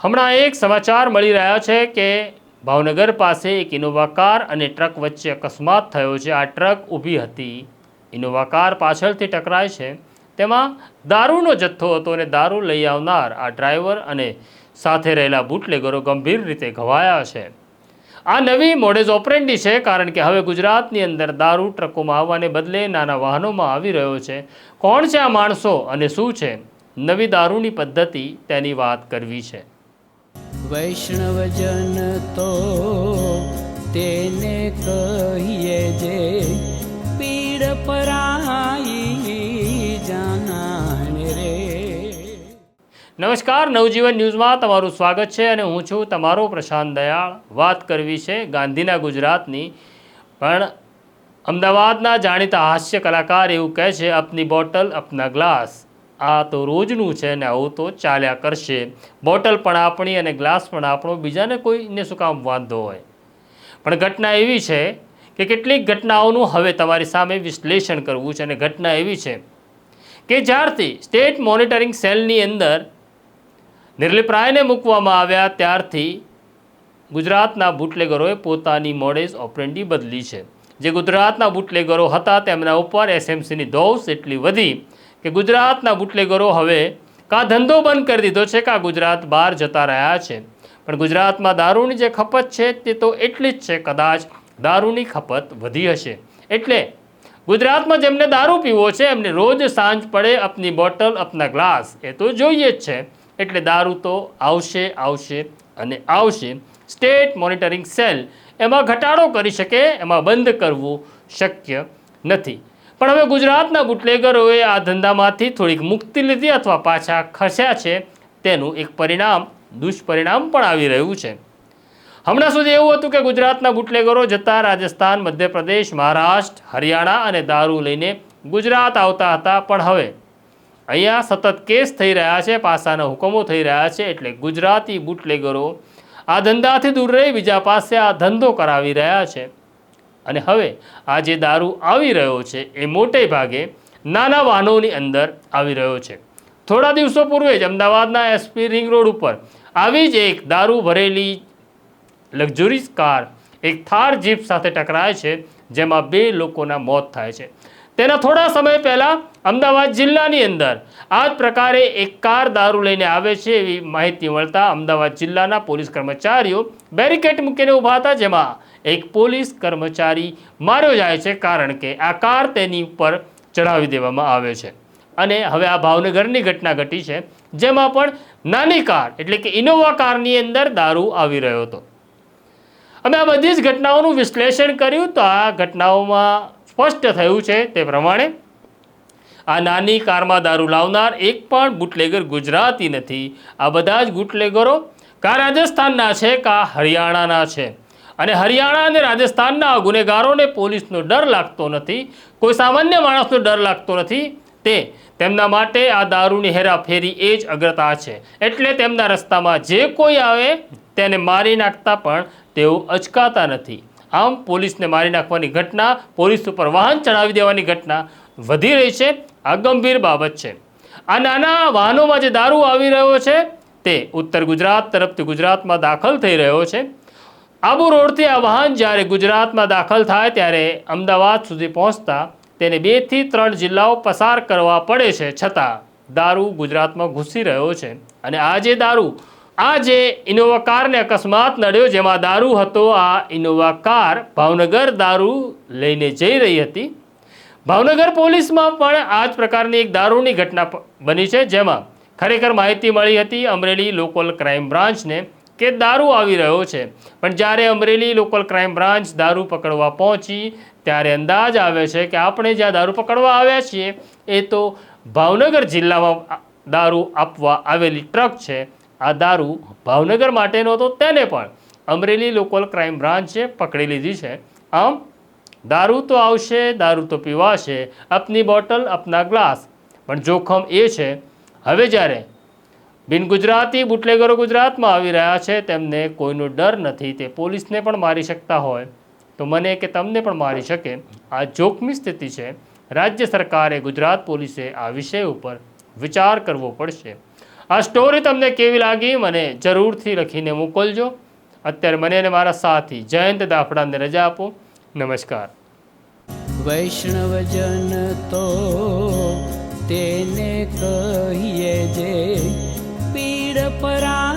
હમણાં એક સમાચાર મળી રહ્યા છે કે ભાવનગર પાસે એક ઇનોવા કાર અને ટ્રક વચ્ચે અકસ્માત થયો છે. આ ટ્રક ઊભી હતી. ઇનોવા કાર પાછળથી ટકરાય છે. તેમાં દારૂનો જથ્થો હતો અને દારૂ લઈ આવનાર આ ડ્રાઈવર અને સાથે રહેલા બુટલેગરો ગંભીર રીતે ઘવાયા છે. આ નવી મોડેઝ ઓપરેન્ડી છે કારણ કે હવે ગુજરાતની અંદર દારૂ ટ્રકોમાં આવવાને બદલે નાના વાહનોમાં આવી રહ્યો છે. કોણ છે આ માણસો અને શું છે? નવી દારૂની પદ્ધતિ તેની વાત કરવી છે. વૈષ્ણવજન તો તેને કહીએ જે પીડ પરાઈ જાણે રે. નમસ્કાર, નવજીવન ન્યૂઝમાં તમારું સ્વાગત છે અને હું છું તમારો પ્રશાંત દયાળ. વાત કરવી છે ગાંધીના ગુજરાતની. પણ અમદાવાદના જાણીતા હાસ્ય કલાકાર એવું કહે છે, અપની બોટલ, અપના ગ્લાસ. આ તો રોજનું છે ને આવું તો ચાલ્યા કરશે. બોટલ પણ આપણી અને ગ્લાસ પણ આપણો, બીજાને કોઈને શું કામ વાંધો હોય? પણ ઘટના એવી છે કે કેટલીક ઘટનાઓનું હવે તમારી સામે વિશ્લેષણ કરવું છે અને ઘટના એવી છે કે જ્યારથી સ્ટેટ મોનિટરિંગ સેલની અંદર નિર્લિપ્રાયને મૂકવામાં આવ્યા ત્યારથી ગુજરાતના બુટલેગરોએ પોતાની મોડેસ ઓપરેન્ડી બદલી છે. જે ગુજરાતના બુટલેગરો હતા તેમના ઉપર એસએમસીની દોષ એટલી વધી કે ગુજરાતના બુટલેગરો હવે કાં ધંધો બંધ કરી દીધો છે કાં ગુજરાત બહાર જતા રહ્યા છે. પણ ગુજરાતમાં દારૂની જે ખપત છે તે તો એટલી જ છે, કદાચ દારૂની ખપત વધી હશે. એટલે ગુજરાતમાં જેમને દારૂ પીવો છે, એમને રોજ સાંજ પડે અપની બોટલ, અપના ગ્લાસ, એ તો જોઈએ જ છે. એટલે દારૂ તો આવશે આવશે અને આવશે. સ્ટેટ મોનિટરિંગ સેલ એમાં ઘટાડો કરી શકે, એમાં બંધ કરવું શક્ય નથી. પણ હવે ગુજરાતના બુટલેગરોએ આ ધંધામાંથી થોડીક મુક્તિ લીધી અથવા પાછા ખસ્યા છે તેનું એક પરિણામ, દુષ્પરિણામ પણ આવી રહ્યું છે. હમણાં સુધી એવું હતું કે ગુજરાતના બુટલેગરો જતા રાજસ્થાન, મધ્યપ્રદેશ, મહારાષ્ટ્ર, હરિયાણા અને દારૂ લઈને ગુજરાત આવતા હતા, પણ હવે અહીંયા સતત કેસ થઈ રહ્યા છે, પાસાના હુકમો થઈ રહ્યા છે, એટલે ગુજરાતી બુટલેગરો આ ધંધાથી દૂર રહી, બીજા પાસે આ ધંધો કરાવી રહ્યા છે. અને હવે આ જે દારૂ આવી રહ્યો છે એ મોટે ભાગે નાના વાહનોની અંદર આવી રહ્યો છે. થોડા દિવસો પૂર્વે જ અમદાવાદના એસપી રિંગ રોડ ઉપર આવી જ એક દારૂ ભરેલી લક્ઝુરીસ કાર એક થાર જીપ સાથે ટકરાય છે, જેમાં બે લોકોના મોત થાય છે. તેના થોડા સમય પહેલાં અમદાવાદ જિલ્લાની અંદર આ જ પ્રકારે એક કાર દારૂ લઈને આવે છે એવી માહિતી મળતા અમદાવાદ જિલ્લાના પોલીસ કર્મચારીઓ બેરિકેડ મૂકીને ઊભા હતા, જેમાં એક પોલીસ કર્મચારી માર્યો જાય છે કારણ કે આ કાર તેની ઉપર ચડાવી દેવામાં આવે છે. અને હવે આ ભાવનગરની ઘટના ઘટી છે, જેમાં પણ નાની કાર, એટલે કે ઇનોવા કારની અંદર દારૂ આવી રહ્યો હતો. અમે આ બધી જ ઘટનાઓનું વિશ્લેષણ કર્યું તો આ ઘટનાઓમાં સ્પષ્ટ થયું છે તે પ્રમાણે, આ નાની કારમાં દારૂ લાવનાર એક પણ બુટલેગર ગુજરાતી નથી. આ બધા જ બુટલેગરો કા રાજસ્થાનના છે કા હરિયાણાના છે. અને હરિયાણા અને રાજસ્થાનના ગુનેગારોને પોલીસનો ડર લાગતો નથી. કોઈ સામાન્ય માણસનો ડર લાગતો નથી. તે તેમના માટે આ દારૂની હેરાફેરી એ જ અગ્રતા છે. એટલે તેમના રસ્તામાં જે કોઈ આવે તેને મારી નાખતા પણ તેઓ અચકાતા નથી. આમ પોલીસને મારી નાખવાની ઘટના, પોલીસ ઉપર વાહન ચડાવી દેવાની ઘટના વધી રહી છે. આ ગંભીર બાબત છે. આ નાના વાહનોમાં જે દારૂ આવી રહ્યો છે, તે ઉત્તર ગુજરાત તરફથી ગુજરાતમાં દાખલ થઈ રહ્યો છે. આબુ રોડથી આ વાહન જ્યારે ગુજરાતમાં દાખલ થાય ત્યારે અમદાવાદ સુધી પહોંચતા તેને બેથી ત્રણ જિલ્લાઓ પસાર કરવા પડે છે છતાં દારૂ ગુજરાતમાં ઘૂસી રહ્યો છે. અને આ જે દારૂ, આ જે ઇનોવા કારને અકસ્માત નડ્યો જેમાં દારૂ હતો, આ ઇનોવા કાર ભાવનગર દારૂ લઈને જઈ રહી હતી. ભાવનગર પોલીસમાં પણ આ જ પ્રકારની એક દારૂની ઘટના બની છે જેમાં ખરેખર માહિતી મળી હતી અમરેલી લોકલ ક્રાઇમ બ્રાન્ચને. કે દારૂ આવી રહ્યો છે. પણ જ્યારે અમરેલી લોકલ ક્રાઇમ બ્રાન્ચ દારૂ પકડવા પહોંચી, ત્યારે અંદાજ આવે છે કે આપણે જ્યાં દારૂ પકડવા આવ્યા છીએ, એ તો ભાવનગર જિલ્લામાં દારૂ આપવા આવેલી ટ્રક છે. આ દારૂ ભાવનગર માટેનો હતો તેને પણ અમરેલી લોકલ ક્રાઇમ બ્રાન્ચે પકડી લીધી છે. આમ, દારૂ તો આવશે, દારૂ તો પીવાશે અપની બોટલ અપના ગ્લાસ. પણ જોખમ એ છે, હવે જ્યારે બિન ગુજરાતી બુટલેગરો ગુજરાતમાં આવી રહ્યા છે, તેમને કોઈનો ડર નથી, તે પોલીસને પણ મારી શકતા હોય. તો મને કે તમને પણ મારી શકે. આ જોખમી સ્થિતિ છે. રાજ્ય સરકારે ગુજરાત પોલીસે આ વિષય ઉપર વિચાર કરવો પડશે. આ સ્ટોરી તમને કેવી લાગી, મને જરૂરથી લખીને મોકલજો. અત્યારે મને અને મારા સાથી જયંત દાફડાને રજા આપો. નમસ્કાર. વૈષ્ણવજન તો તેને કહીએ જે પીડ પરાઈ